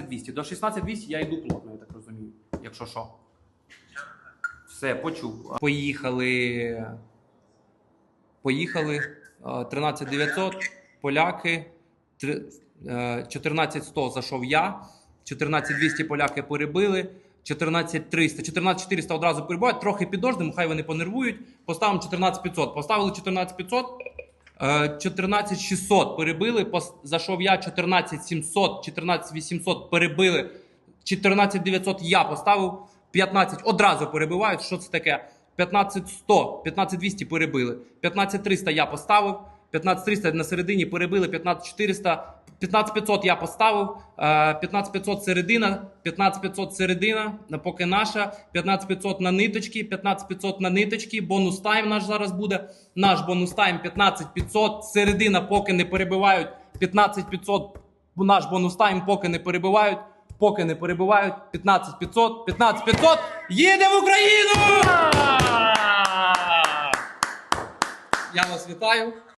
200. До 16200 я йду плотно, я так розумію. Якщо що. Все, почув. Поїхали. Поїхали. Е, 13900, поляки. Три- е, 14100 зайшов я. 14200 поляки перебили. 14300, 14400 одразу перебувають, трохи підождемо, хай вони понервують. Поставимо 14500. Поставили 14500. Е, 14600 перебили. пос- Зайшов я 14700, 14800 перебили. 14900 я поставив. 15 одразу перебивають. Що це таке? 15100, 15200 перебили. 15300 я поставив. 15300 на середині перебили. 15400, 15500 я поставив. Е, 15500 середина, 15500 середина, поки наша. 15500 на ниточки, 15500 на ниточки. Бонус тайм наш зараз буде. Наш бонус тайм 15500. Середина поки не перебивають. 15500 наш бонус тайм поки не перебивають. Поки не перебивають 15 500, 15 500, їде в Україну! Я вас вітаю.